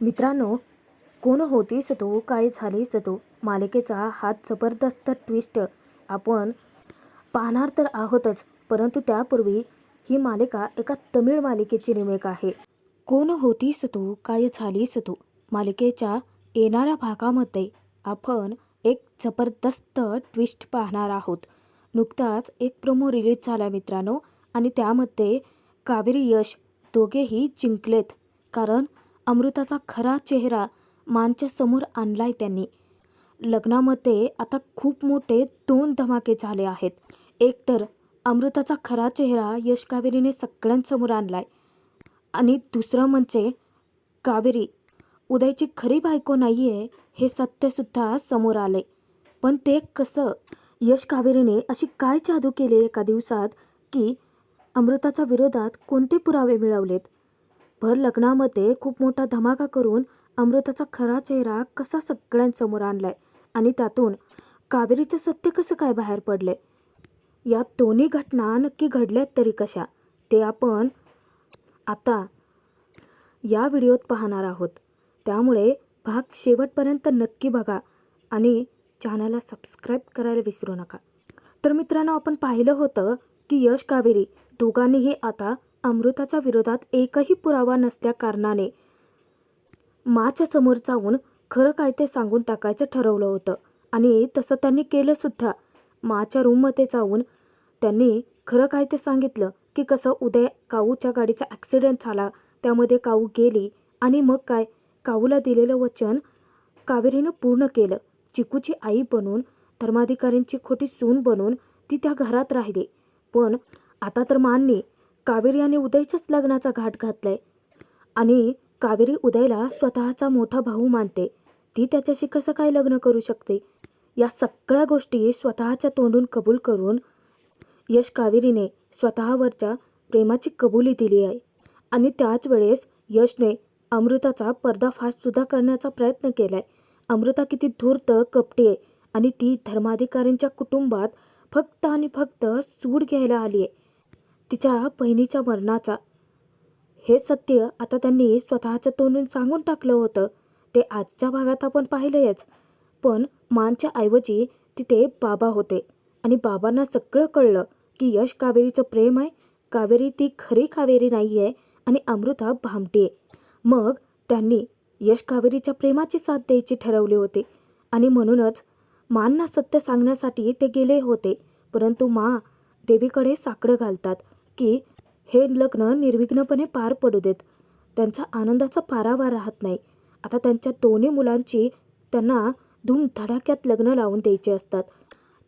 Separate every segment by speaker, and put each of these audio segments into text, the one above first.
Speaker 1: मित्रांनो कोण होतीस तू? काय झालीस तू? मालिकेचा हा जबरदस्त ट्विस्ट आपण पाहणार तर आहोतच परंतु त्यापूर्वी ही मालिका एका तमिळ मालिकेची रिमेक आहे. कोण होतीस तू? काय झालीस तू? मालिकेच्या येणाऱ्या भागामध्ये आपण एक जबरदस्त ट्विस्ट पाहणार आहोत. नुकताच एक प्रोमो रिलीज झाला मित्रांनो आणि त्यामध्ये कावेरी यश दोघेही जिंकलेत. कारण अमृताचा खरा चेहरा मानच्या समोर आणलाय त्यांनी. लग्नामध्ये आता खूप मोठे दोन धमाके झाले आहेत. एक तर अमृताचा खरा चेहरा यश कावेरीने सगळ्यांसमोर आणलाय. आणि दुसरं म्हणजे कावेरी उदयची खरी बायको नाही आहे हे सत्यसुद्धा समोर आले पण ते कसं? यश कावेरीने अशी काय जादू केली एका दिवसात की अमृताच्या विरोधात कोणते पुरावे मिळवलेत? भर लग्नामध्ये खूप मोठा धमाका करून अमृताचा खरा चेहरा कसा सगळ्यांसमोर आणलाय? आणि त्यातून कावेरीचं सत्य कसं काय बाहेर पडले या दोन्ही घटना नक्की घडल्यात तरी कशा? ते आपण आता या व्हिडिओत पाहणार आहोत. त्यामुळे भाग शेवटपर्यंत नक्की बघा आणि चॅनलला सबस्क्राईब करायला विसरू नका. तर मित्रांनो आपण पाहिलं होतं की यश कावेरी दोघांनीही आता अमृताच्या विरोधात एकही पुरावा नसल्या कारणाने माच्या समोर जाऊन खरं काय ते सांगून टाकायचं ठरवलं होतं. आणि तसं त्यांनी केलं सुद्धा. माच्या रूममध्ये जाऊन त्यांनी खरं काय ते सांगितलं की कसं उद्या काऊच्या गाडीचा ॲक्सिडेंट झाला त्यामध्ये काऊ गेली आणि मग काय? काऊला दिलेलं वचन कावेरीनं पूर्ण केलं. चिकूची आई बनून धर्माधिकाऱ्यांची खोटी सून बनून ती त्या घरात राहिली. पण आता तर माननी कावेरी आणि उदयच्याच लग्नाचा घाट घातलाय. आणि कावेरी उदयला स्वतःचा मोठा भाऊ मानते. ती त्याच्याशी कसं काय लग्न करू शकते? या सगळ्या गोष्टी स्वतःच्या तोंडून कबूल करून यश कावेरीने स्वतःवरच्या प्रेमाची कबुली दिली आहे. आणि त्याच वेळेस यशने अमृताचा पर्दाफाशसुद्धा करण्याचा प्रयत्न केलाय. अमृता किती धूर्त कपटी आहे. आणि ती धर्माधिकाऱ्यांच्या कुटुंबात फक्त आणि फक्त सूड घ्यायला आली आहे तिच्या बहिणीच्या मरणाचा. हे सत्य आता त्यांनी स्वतःच्या तोंडून सांगून टाकलं होतं. ते आजच्या भागात आपण पाहिलंयच. पण मानच्या ऐवजी तिथे बाबा होते. आणि बाबांना सगळं कळलं की यश कावेरीचं प्रेम आहे. कावेरी ती खरी कावेरी नाही आहे आणि अमृता भामटी आहे मग त्यांनी यश कावेरीच्या प्रेमाची साथ द्यायची ठरवले होते. आणि म्हणूनच मानना सत्य सांगण्यासाठी ते गेले होते. परंतु मा देवीकडे साकडं घालतात. की हे लग्न निर्विघ्नपणे पार पडू देत. त्यांचा आनंदाचा पारावा राहत नाही. आता त्यांच्या दोन्ही मुलांची त्यांना धूमधडाक्यात लग्न लावून द्यायचे असतात.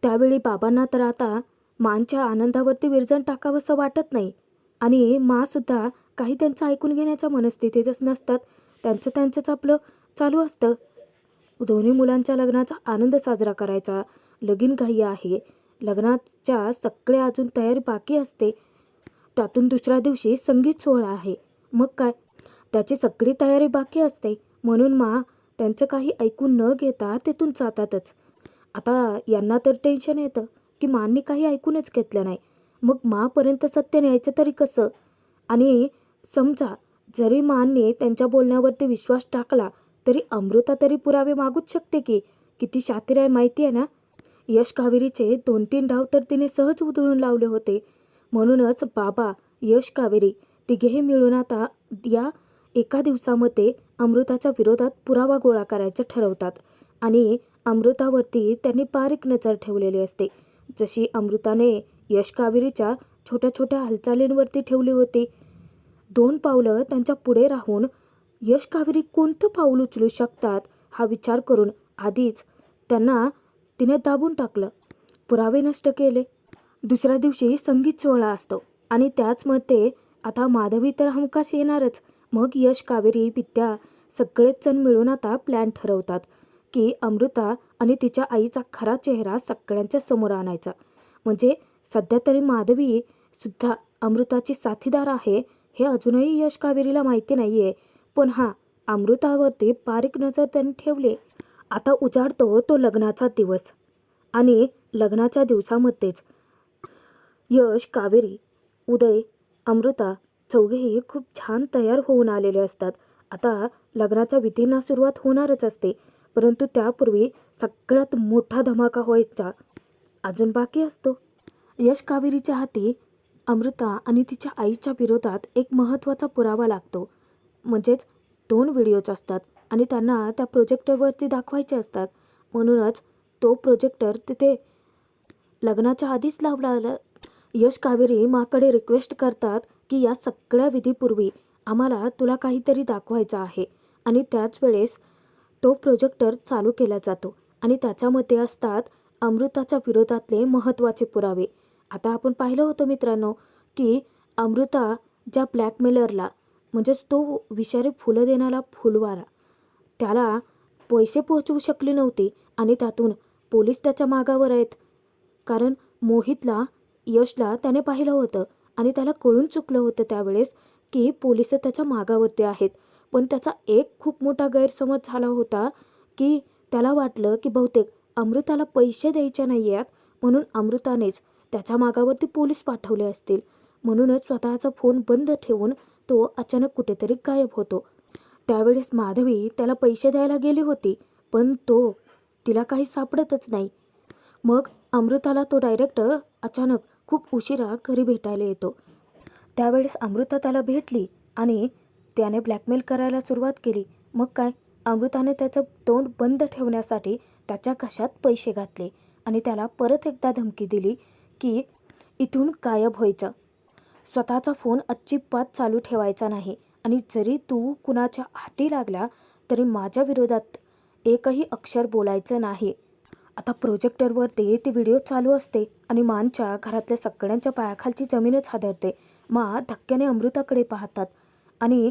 Speaker 1: त्यावेळी बाबांना तर आता मानच्या आनंदावरती विरजण टाकावंसं वाटत नाही. आणि मासुद्धा काही त्यांचं ऐकून घेण्याच्या मनस्थितीतच नसतात. त्यांचं त्यांचंच आपलं चालू असतं. दोन्ही मुलांच्या लग्नाचा आनंद साजरा करायचा लगीन घाई आहे. लग्नाच्या सगळ्या अजून तयारी बाकी असते. त्यातून दुसऱ्या दिवशी संगीत सोहळा आहे. मग काय? त्याची सगळी तयारी बाकी असते. म्हणून मा त्यांचं काही ऐकून न घेता तिथून जातातच. आता यांना तर टेन्शन येतं की मांनी काही ऐकूनच घेतलं नाही. मग मापर्यंत सत्य न्यायचं तरी कसं? आणि समजा जरी मानने त्यांच्या बोलण्यावरती विश्वास टाकला तरी अमृता तरी पुरावे मागूच शकते की? किती शातीर आहे माहिती आहे ना? यश कावेरीचे दोन तीन डाव तर तिने सहज उधळून लावले होते. म्हणूनच बाबा यश कावेरी तिघेही मिळून आता या एका दिवसामध्ये अमृताच्या विरोधात पुरावा गोळा करायचं ठरवतात. आणि अमृतावरती त्यांनी बारीक नजर ठेवलेली असते. जशी अमृताने यश कावेरीच्या छोट्या छोट्या हालचालींवरती ठेवली होती दोन पावलं त्यांच्या पुढे राहून यश कावेरी कोणतं पाऊल उचलू शकतात हा विचार करून आधीच त्यांना तिने दाबून टाकलं. पुरावे नष्ट केले. दुसऱ्या दिवशी संगीत सोहळा असतो. आणि त्याचमध्ये आता माधवी तर हमखास येणारच. मग यश कावेरी विद्या सगळेच जण मिळून आता प्लॅन ठरवतात की अमृता आणि तिच्या आईचा खरा चेहरा सगळ्यांच्या समोर आणायचा. म्हणजे सध्या तरी माधवी सुद्धा अमृताची साथीदार आहे हे अजूनही यश कावेरीला माहिती नाही आहे पण हा अमृतावरती बारीक नजर त्यांनी ठेवले. आता उजाडतो तो लग्नाचा दिवस. आणि लग्नाच्या दिवसामध्येच यश कावेरी उदय अमृता चौघेही खूप छान तयार होऊन आलेले असतात. आता लग्नाच्या विधींना सुरुवात होणारच असते परंतु त्यापूर्वी सगळ्यात मोठा धमाका व्हायचा अजून बाकी असतो. यश कावेरीच्या हाती अमृता आणि तिच्या आईच्या विरोधात एक महत्त्वाचा पुरावा लागतो. म्हणजेच दोन व्हिडिओज असतात आणि त्यांना त्या प्रोजेक्टरवरती दाखवायचे असतात. म्हणूनच तो प्रोजेक्टर तिथे लग्नाच्या आधीच लावला आला यश कावेरी माकडे रिक्वेस्ट करतात की या सगळ्या विधीपूर्वी आम्हाला तुला काहीतरी दाखवायचं आहे. आणि त्याच वेळेस तो प्रोजेक्टर चालू केला जातो. आणि त्याच्यामध्ये असतात अमृताच्या विरोधातले महत्त्वाचे पुरावे. आता आपण पाहिलं होतं मित्रांनो की अमृता ज्या ब्लॅकमेलरला म्हणजेच तो विषारी फुलं देणारा फुलवारा त्याला पैसे पोहोचवू शकले नव्हते आणि त्यातून पोलीस त्याच्या मागावर आहेत. कारण मोहितला यशला त्याने पाहिलं होतं आणि त्याला कळून चुकलं होतं त्यावेळेस की पोलीस त्याच्या मागावरती आहेत. पण त्याचा एक खूप मोठा गैरसमज झाला होता की त्याला वाटलं की बहुतेक अमृताला पैसे द्यायचे नाही आहेत म्हणून अमृतानेच त्याच्या मागावरती पोलीस पाठवले असतील. म्हणूनच स्वतःचा फोन बंद ठेवून तो अचानक कुठेतरी गायब होतो. त्यावेळेस माधवी त्याला पैसे द्यायला गेली होती पण तो तिला काही सापडतच नाही. मग अमृताला तो डायरेक्ट अचानक खूप उशिरा घरी भेटायला येतो. त्यावेळेस अमृता त्याला भेटली आणि त्याने ब्लॅकमेल करायला सुरुवात केली. मग काय? अमृताने त्याचं तोंड बंद ठेवण्यासाठी त्याच्या कशात पैसे घातले आणि त्याला परत एकदा धमकी दिली की इथून गायब व्हायचं. स्वतःचा फोन अजिबात चालू ठेवायचा नाही आणि जरी तू कुणाच्या हाती लागला तरी माझ्या विरोधात एकही अक्षर बोलायचं नाही. आता प्रोजेक्टरवरती ते व्हिडिओ चालू असते आणि मानच्या घरातल्या सगळ्यांच्या पायाखालची जमीनच हादरते. मा धक्क्याने अमृताकडे पाहतात आणि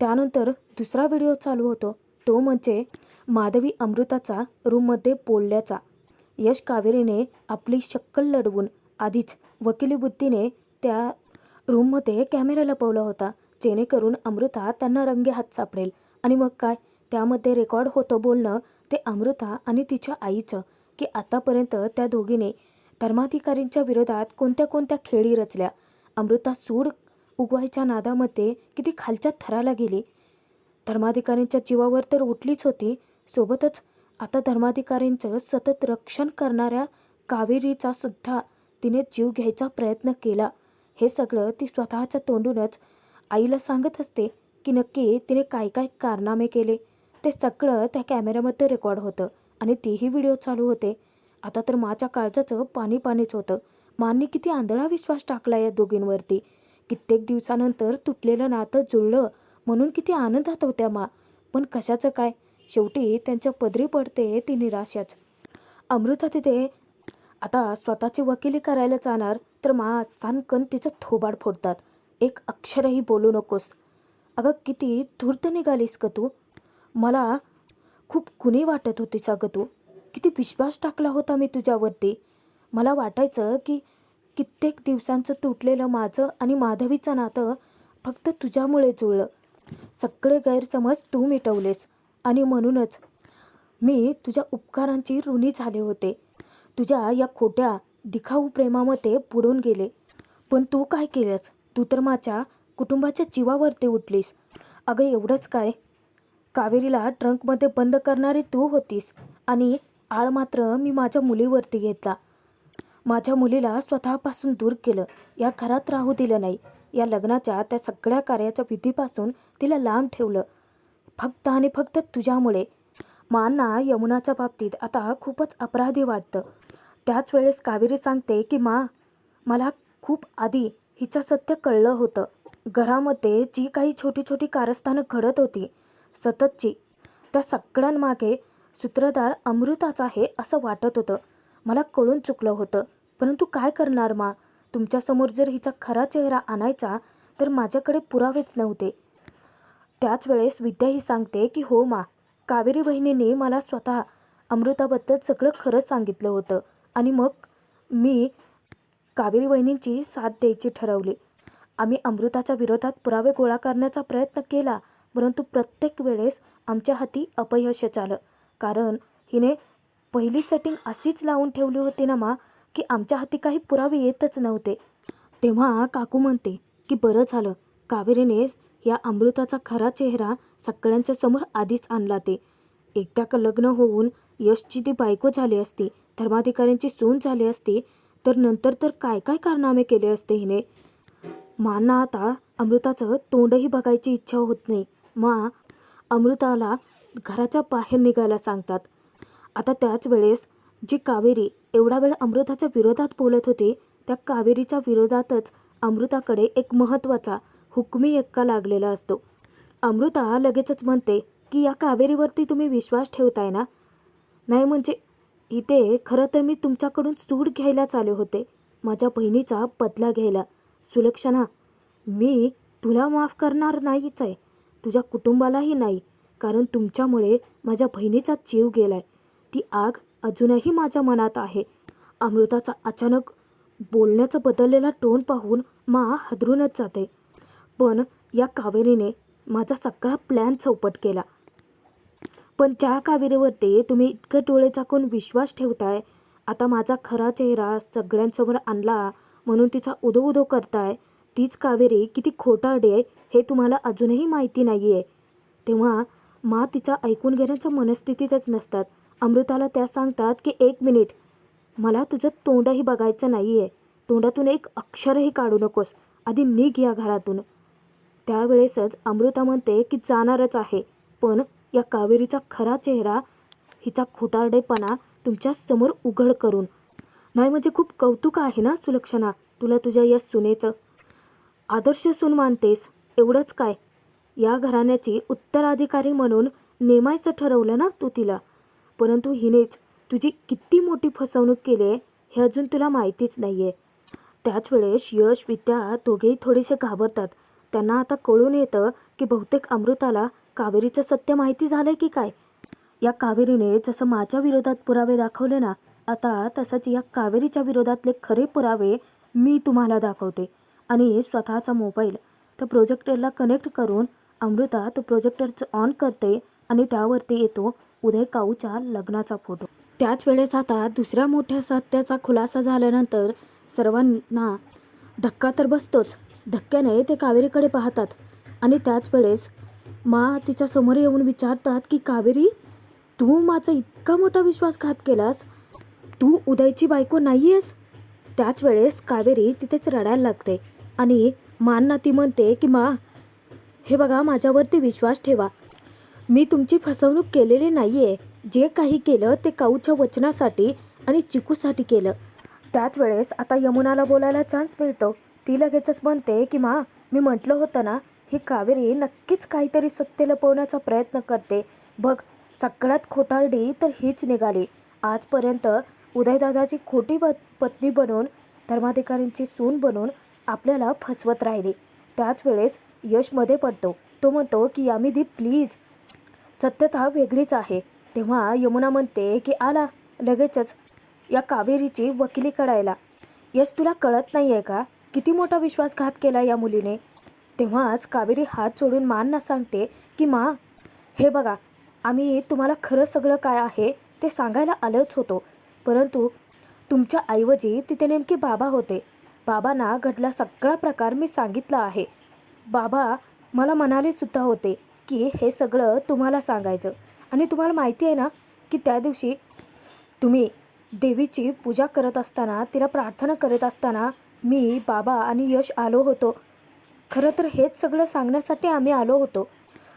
Speaker 1: त्यानंतर दुसरा व्हिडिओ चालू होतो. तो म्हणजे माधवी अमृताचा रूममध्ये बोलल्याचा. यश कावेरीने आपली शक्कल लढवून आधीच वकिली बुद्धीने त्या रूममध्ये कॅमेरा लपवला होता. जेणेकरून अमृता त्यांना रंगे हात सापडेल. आणि मग काय? त्यामध्ये रेकॉर्ड होतं बोलणं ते अमृता आणि तिच्या आईचं की आतापर्यंत त्या दोघीने धर्माधिकारींच्या विरोधात कोणत्या कोणत्या खेळी रचल्या. अमृता सूड उगवायच्या नादामध्ये किती खालच्या थराला गेली. धर्माधिकारींच्या जीवावर तर उठलीच होती. सोबतच आता धर्माधिकारींचं सतत रक्षण करणाऱ्या कावेरीचा सुद्धा तिने जीव घ्यायचा प्रयत्न केला. हे सगळं ती स्वतःच्या तोंडूनच आईला सांगत असते की नक्की तिने काय काय कारनामे केले. ते सगळं त्या कॅमेऱ्यामध्ये रेकॉर्ड होतं आणि तेही व्हिडिओ चालू होते. आता तर माच्या काळजाचं पाणी पाणीच होतं. मांनी किती आंधळा विश्वास टाकला या दोघींवरती. कित्येक दिवसानंतर तुटलेलं नातं जुळलं म्हणून किती आनंदात होत्या मा. पण कशाचं काय? शेवटी त्यांच्या पदरी पडते ती निराशाच. अमृता तिथे आता स्वतःची वकिली करायला जाणार तर मा सानकन तिचं थोबाड फोडतात. एक अक्षरही बोलू नकोस. अगं किती धूर्त निघालीस का तू. मला खूप कुणी वाटत होतीस अगं तू. किती विश्वास टाकला होता मी तुझ्यावरती. मला वाटायचं की कित्येक दिवसांचं तुटलेलं माझं आणि माधवीचं नातं फक्त तुझ्यामुळे जुळलं. सगळे गैरसमज तू मिटवलेस आणि म्हणूनच मी तुझ्या उपकारांची ऋणी झाले होते. तुझ्या या खोट्या दिखाऊ प्रेमामध्ये बुडून गेले. पण तू काय केलंस? तू तर माझ्या कुटुंबाच्या जीवावरती उठलीस. अगं एवढंच काय? कावेरीला ट्रंकमध्ये बंद करणारी तू होतीस. आणि आळ मात्र मी माझ्या मुलीवरती घेतला. माझ्या मुलीला स्वतःपासून दूर केलं. या घरात राहू दिलं नाही. या लग्नाच्या त्या सगळ्या कार्याच्या विधीपासून तिला लांब ठेवलं. फक्त आणि फक्त तुझ्यामुळे. मांना यमुनाच्या बाबतीत आता खूपच अपराधी वाटतं. त्याच वेळेस कावेरी सांगते की मा मला खूप आधी हिचं सत्य कळलं होतं. घरामध्ये जी काही छोटी छोटी कारस्थानं घडत होती सततची. त्या सगळ्यांमागे सूत्रधार अमृताच आहे असं वाटत होतं. मला कळून चुकलं होतं. परंतु काय करणार मा? तुमच्यासमोर जर हिचा खरा चेहरा आणायचा तर माझ्याकडे पुरावेच नव्हते. त्याच वेळेस विद्या ही सांगते की हो मा कावेरी बहिणीने मला स्वतः अमृताबद्दल सगळं खरंच सांगितलं होतं. आणि मग मी कावेरी बहिणींची साथ द्यायची ठरवली. आम्ही अमृताच्या विरोधात पुरावे गोळा करण्याचा प्रयत्न केला परंतु प्रत्येक वेळेस आमच्या हाती अपयशच आलं. कारण हिने पहिली सेटिंग अशीच लावून ठेवली होती ना मा की आमच्या हाती काही पुरावे येतच नव्हते. तेव्हा काकू म्हणते की बरं झालं. कावेरीने या अमृताचा खरा चेहरा सगळ्यांच्या समोर आधीच आणला ते. एकदा का लग्न होऊन यशची ती बायको झाली असती धर्माधिकाऱ्यांची सून झाली असती तर नंतर तर काय काय कारनामे केले असते हिने? मांना आता अमृताचं तोंडही बघायची इच्छा होत नाही. मा अमृताला घराच्या बाहेर निघायला सांगतात. आता त्याच वेळेस जी कावेरी एवढा वेळ अमृताच्या विरोधात बोलत होती त्या कावेरीच्या विरोधातच अमृताकडे एक महत्त्वाचा हुकमी एक्का लागलेला असतो. अमृता लगेचच म्हणते की या कावेरीवरती तुम्ही विश्वास ठेवताय ना? नाही म्हणजे इथे खरं तर मी तुमच्याकडून सूड घ्यायलाच आले होते माझ्या बहिणीचा बदला घ्यायला. सुलक्षणा मी तुला माफ करणार नाहीच आहे. तुझ्या कुटुंबालाही नाही कारण तुमच्यामुळे माझ्या बहिणीचा जीव गेलाय. ती आग अजूनही माझ्या मनात आहे. अमृताचा अचानक बोलण्याचा बदललेला टोन पाहून मा हदरूनच जाते. पण या कावेरीने माझा सगळा प्लॅन चौपट केला. पण ज्या कावेरीवरती तुम्ही इतकं डोळे चाकून विश्वास ठेवताय. आता माझा खरा चेहरा सगळ्यांसमोर आणला म्हणून तिचा उदो उदो करताय. तीच कावेरी किती खोटारडी आहे हे तुम्हाला अजूनही माहिती नाही आहे तेव्हा मा तिचा ऐकून घेण्याच्या मनस्थितीतच नसतात. अमृताला त्या सांगतात की एक मिनिट मला तुझं तोंडही बघायचं नाही आहे तोंडातून एक अक्षरही काढू नकोस. आधी निघ या घरातून. त्यावेळेसच अमृता म्हणते की जाणारच आहे. पण या कावेरीचा खरा चेहरा हिचा खोटारडेपणा तुमच्यासमोर उघड करून. नाही म्हणजे खूप कौतुक आहे ना सुलक्षणा? तुला तुझ्या या सुनेचं आदर्श सून मानतेस एवढंच काय? या घराण्याची उत्तराधिकारी म्हणून नेमायचं ठरवलं ना तू तिला? परंतु हिनेच तुझी किती मोठी फसवणूक केली आहे हे अजून तुला माहितीच नाही आहे त्याच वेळेस यश विद्या दोघेही थोडेसे घाबरतात. त्यांना आता कळून येतं की बहुतेक अमृताला कावेरीचं सत्य माहिती झालंय की काय? या कावेरीने जसं माझ्या विरोधात पुरावे दाखवले ना आता तसंच या कावेरीच्या विरोधातले खरे पुरावे मी तुम्हाला दाखवते. आणि स्वतःचा मोबाईल. त्या प्रोजेक्टरला कनेक्ट करून अमृता तो प्रोजेक्टरचं ऑन करते आणि त्यावरती येतो उदय काऊच्या लग्नाचा फोटो त्याच वेळेस आता दुसऱ्या मोठ्या सत्याचा खुलासा झाल्यानंतर सर्वांना धक्का तर बसतोच. धक्क्याने ते कावेरीकडे पाहतात आणि त्याच वेळेस मा तिच्या समोर येऊन विचारतात की कावेरी तू माझा इतका मोठा विश्वासघात केलास? तू उदयची बायको नाही आहेस त्याच वेळेस कावेरी तिथेच रडायला लागते. आणि मानना ती म्हणते की मा हे बघा माझ्यावरती विश्वास ठेवा. मी तुमची फसवणूक केलेली नाही आहे जे काही केलं ते काऊच्या वचनासाठी आणि चिकूसाठी केलं. त्याच वेळेस आता यमुनाला बोलायला चान्स मिळतो. ती लगेचच म्हणते की मा मी म्हटलं होतं ना ही कावेरी नक्कीच काहीतरी सत्य लपवण्याचा प्रयत्न करते. बघ सगळ्यात खोटारडी तर हीच निघाली. आजपर्यंत उदयदादाची खोटी ब पत्नी बनून धर्माधिकाऱ्यांची सून बनून आपल्याला फसवत राहिली. त्याच वेळेस यशमध्ये पडतो. तो म्हणतो की यामिदी प्लीज सत्यता वेगळीच आहे. तेव्हा यमुना म्हणते की आला लगेचच. या कावेरीची वकिली करायला यश तुला कळत नाही आहे का? किती मोठा विश्वासघात केला या मुलीने? तेव्हाच कावेरी हात सोडून मांना सांगते की मा हे बघा आम्ही तुम्हाला खरं सगळं काय आहे ते सांगायला आलोच होतो. परंतु तुमच्या ऐवजी तिथे नेमके बाबा होते. बाबांना घडला सगळा प्रकार मी सांगितला आहे. बाबा मला म्हणाले सुद्धा होते की हे सगळं तुम्हाला सांगायचं. आणि तुम्हाला माहिती आहे ना की त्या दिवशी तुम्ही देवीची पूजा करत असताना तिला प्रार्थना करत असताना मी बाबा आणि यश आलो होतो. खरं तर हेच सगळं सांगण्यासाठी आम्ही आलो होतो.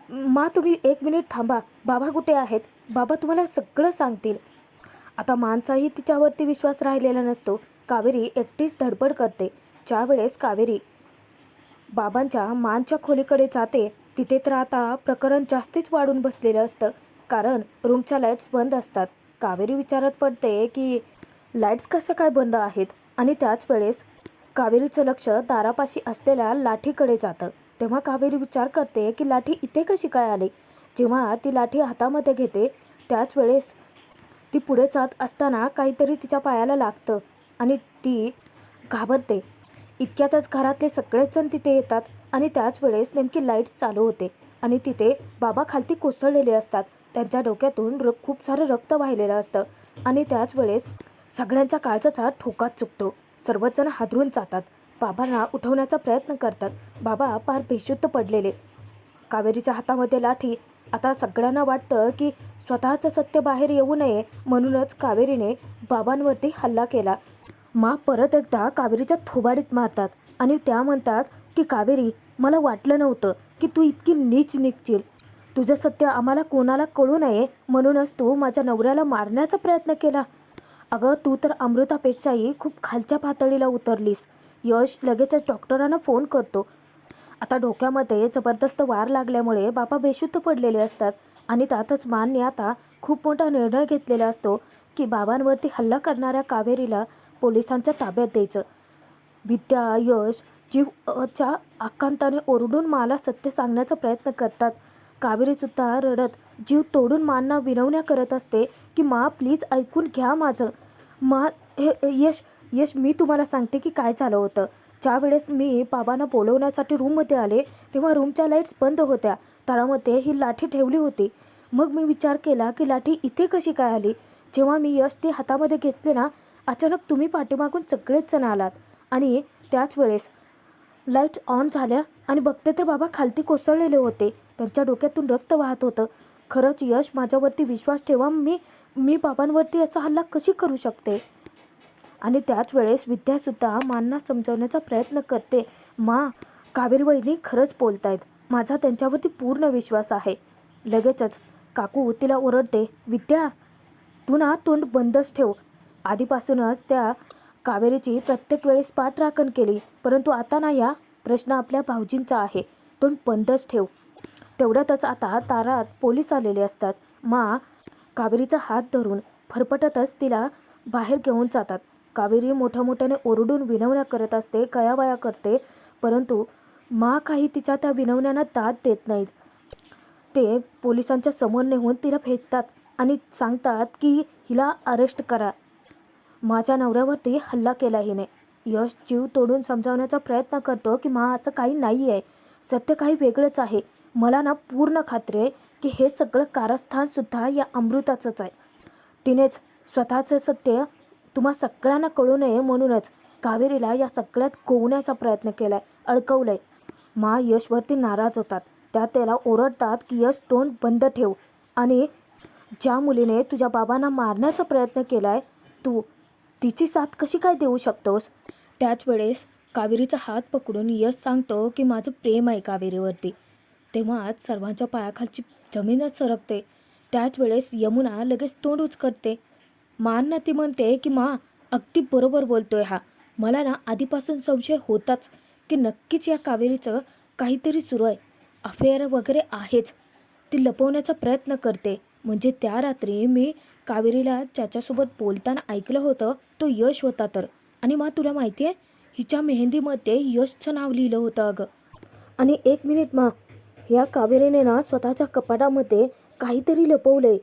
Speaker 1: मा तुम्ही एक मिनिट थांबा. बाबा कुठे आहेत? बाबा तुम्हाला सगळं सांगतील. आता माणसाही तिच्यावरती विश्वास राहिलेला नसतो. कावेरी एकटीच धडपड करते. ज्या वेळेस कावेरी बाबांच्या मानच्या खोलीकडे जाते तिथे तर आता प्रकरण जास्तीच वाढून बसलेलं असतं. कारण रूमच्या लाईट्स बंद असतात. कावेरी विचारात पडते की लाईट्स कशा काय बंद आहेत? आणि त्याच वेळेस कावेरीचं लक्ष दारापाशी असलेल्या लाठीकडे जातं. तेव्हा कावेरी विचार करते की लाठी इथे कशी काय आली? जेव्हा ती लाठी हातामध्ये घेते त्याच वेळेस ती पुढे जात असताना काहीतरी तिच्या पायाला लागतं. आणि ती घाबरते. इतक्यातच घरातले सगळेच जण तिथे येतात आणि त्याच वेळेस नेमकी लाईट्स चालू होते आणि तिथे बाबा खालती कोसळलेले असतात. त्यांच्या डोक्यातून र खूप सारं रक्त वाहिलेलं असतं आणि त्याच वेळेस सगळ्यांच्या काळजाचा ठोकाच चुकतो. सर्वजण हादरून जातात. बाबांना उठवण्याचा प्रयत्न करतात. बाबा फार बेशुद्ध पडलेले. कावेरीच्या हातामध्ये लाठी. आता सगळ्यांना वाटतं की स्वतःचं सत्य बाहेर येऊ नये म्हणूनच कावेरीने बाबांवरती हल्ला केला. मा परत एकदा कावेरीच्या थोबाडीत मारतात आणि त्या म्हणतात की कावेरी मला वाटलं नव्हतं की तू इतकी नीच निघशील. तुझं सत्य आम्हाला कोणाला कळू नये म्हणूनच तू माझ्या नवऱ्याला मारण्याचा प्रयत्न केला. अगं तू तर अमृतापेक्षाही खूप खालच्या पातळीला उतरलीस. यश लगेचच डॉक्टरांना फोन करतो. आता डोक्यामध्ये जबरदस्त वार लागल्यामुळे बाबा बेशुद्ध पडलेले असतात आणि त्यातच मानने आता खूप मोठा निर्णय घेतलेला असतो की बाबांवरती हल्ला करणाऱ्या कावेरीला पोलिसांच्या ताब्यात द्यायचं. विद्या यश जीवच्या आकांताने ओरडून मला सत्य सांगण्याचा प्रयत्न करतात. कावेरीसुद्धा रडत जीव तोडून मांना विनवण्या करत असते की मा प्लीज ऐकून घ्या माझं. मा हे यश यश मी तुम्हाला सांगते की काय झालं होतं. ज्या वेळेस मी बाबांना बोलवण्यासाठी रूममध्ये आले तेव्हा रूमच्या लाईट्स बंद होत्या. त्यामध्ये ही लाठी ठेवली होती. मग मी विचार केला की लाठी इथे कशी काय आली? जेव्हा मी यश ती हातामध्ये घेतले ना अचानक तुम्ही पाठीमागून सगळेच जण आलात. आणि त्याच वेळेस लाइट ऑन झाल्या आणि बघते तर बाबा खालती कोसळलेले होते. त्यांच्या डोक्यातून रक्त वाहत होतं. खरंच यश माझ्यावरती विश्वास ठेवा मी मी बाबांवरती असा हल्ला कशी करू शकते? आणि त्याच वेळेस विद्यासुद्धा मांना समजवण्याचा प्रयत्न करते. मा कावेरी वहिनी खरंच आहेत माझा त्यांच्यावरती पूर्ण विश्वास आहे. लगेचच काकू तिला ओरडते विद्या तू ना तोंड बंदच ठेव. आधीपासूनच त्या कावेरीची प्रत्येक वेळेस पाठराखण केली. परंतु आता ना या प्रश्न आपल्या भाऊजींचा आहे. तोंड बंदच ठेव. तेवढ्यातच आता तारात पोलीस आलेले असतात. मा कावेरीचा हात धरून फरफटतच तिला बाहेर घेऊन जातात. कावेरी मोठ्या मोठ्याने ओरडून विनवण्या करत असते कयावया करते. परंतु मा काही तिच्या त्या विनवण्यांना दाद देत नाहीत. ते पोलिसांच्या समोर नेऊन तिला फेकतात आणि सांगतात की हिला अरेस्ट करा. माझ्या नवऱ्यावरती हल्ला केला हिने. यश जीव तोडून समजावण्याचा प्रयत्न करतो की मा असं काही नाही आहे सत्य काही वेगळंच आहे. मला ना पूर्ण खात्री आहे की हे सगळं कारस्थानसुद्धा या अमृताचंच आहे. तिनेच स्वतःचं सत्य तुम्हा सगळ्यांना कळू नये म्हणूनच कावेरीला या सगळ्यात गोवण्याचा प्रयत्न केलाय अडकवलंय. मा यशवरती नाराज होतात. त्या त्याला ओरडतात की यश तोंड बंद ठेव. आणि ज्या मुलीने तुझ्या बाबांना मारण्याचा प्रयत्न केलाय तू तिची साथ कशी काय देऊ शकतोस? त्याच वेळेस कावेरीचा हात पकडून यश सांगतो की माझं प्रेम आहे कावेरीवरती. तेव्हाच सर्वांच्या पायाखालची जमीनच सरकते. त्याच वेळेस यमुना लगेच तोंड उचकटते मानना ती म्हणते की मा अगदी बरोबर बोलतोय हा. मला ना आधीपासून संशय होताच की नक्कीच या कावेरीचं काहीतरी सुरू आहे. अफेअर वगैरे आहेच. ती लपवण्याचा प्रयत्न करते. म्हणजे त्या रात्री मी कावेरीला ज्याच्यासोबत बोलताना ऐकलं होतं तो यश होता तर. आणि मग तुला माहिती आहे हिच्या मेहंदीमध्ये यशचं नाव लिहिलं होतं अगं. आणि एक मिनिट मा या कावेरीने ना स्वतःच्या कपाटामध्ये काहीतरी लपवलंय.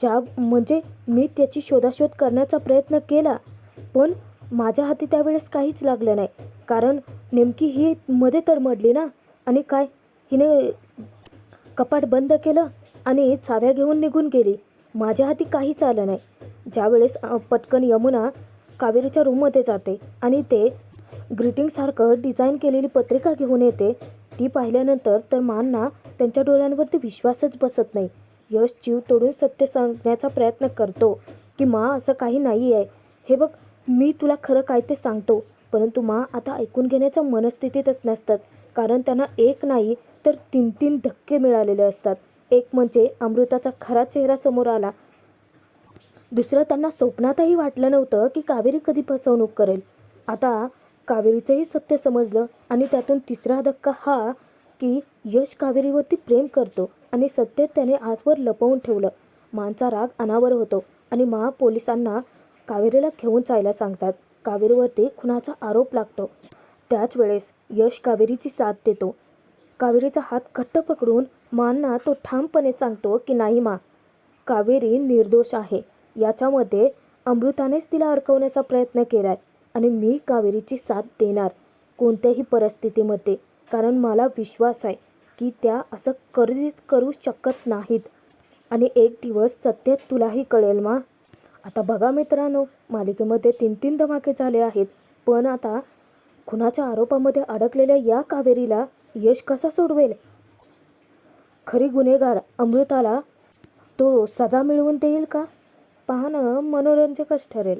Speaker 1: ज्या म्हणजे मी त्याची शोधाशोध करण्याचा प्रयत्न केला पण माझ्या हाती त्यावेळेस काहीच लागलं नाही. कारण नेमकी ही मध्ये तडमडली ना. आणि काय हिने कपाट बंद केलं आणि चाव्या घेऊन निघून गेली. माझ्या हाती काहीच आलं नाही. ज्यावेळेस पटकन यमुना कावेरीच्या रूममध्ये जाते आणि ते ग्रीटिंगसारखं डिझाईन केलेली पत्रिका घेऊन येते ती पाहिल्यानंतर तर मानना त्यांच्या डोळ्यांवरती विश्वासच बसत नाही. यश जीव तोडून सत्य सांगण्याचा प्रयत्न करतो की मा असं काही नाही आहे हे बघ मी तुला खरं काय ते सांगतो. परंतु मा आता ऐकून घेण्याच्या मनस्थितीतच नसतात. कारण त्यांना एक नाही तर तीन तीन धक्के मिळालेले असतात. एक म्हणजे अमृताचा खरा चेहरा समोर आला. दुसरं त्यांना स्वप्नातही वाटलं नव्हतं की कावेरी कधी फसवणूक करेल. आता कावेरीचंही सत्य समजलं आणि त्यातून तिसरा धक्का हा की यश कावेरीवरती प्रेम करतो आणि सत्य त्याने आजवर लपवून ठेवलं. मानचा राग अनावर होतो आणि महा पोलिसांना कावेरीला घेऊन जायला सांगतात. कावेरीवरती खुनाचा आरोप लागतो. त्याच वेळेस यश कावेरीची साथ देतो. कावेरीचा हात घट्ट पकडून मांना तो ठामपणे सांगतो की नाही मा. कावेरी निर्दोष आहे. याच्यामध्ये अमृतानेच तिला अडकवण्याचा प्रयत्न केला आहे आणि मी कावेरीची साथ देणार कोणत्याही परिस्थितीमध्ये. कारण मला विश्वास आहे की त्या असं कधीच करू शकत नाहीत. आणि एक दिवस सत्य तुलाही कळेल मा. आता बघा मित्रांनो मालिकेमध्ये तीन तीन धमाके झाले आहेत. पण आता खुनाच्या आरोपामध्ये अडकलेल्या या कावेरीला यश कसा सोडवेल? खरी गुन्हेगार अमृताला तो सजा मिळवून देईल का? पाहणं मनोरंजकच ठरेल.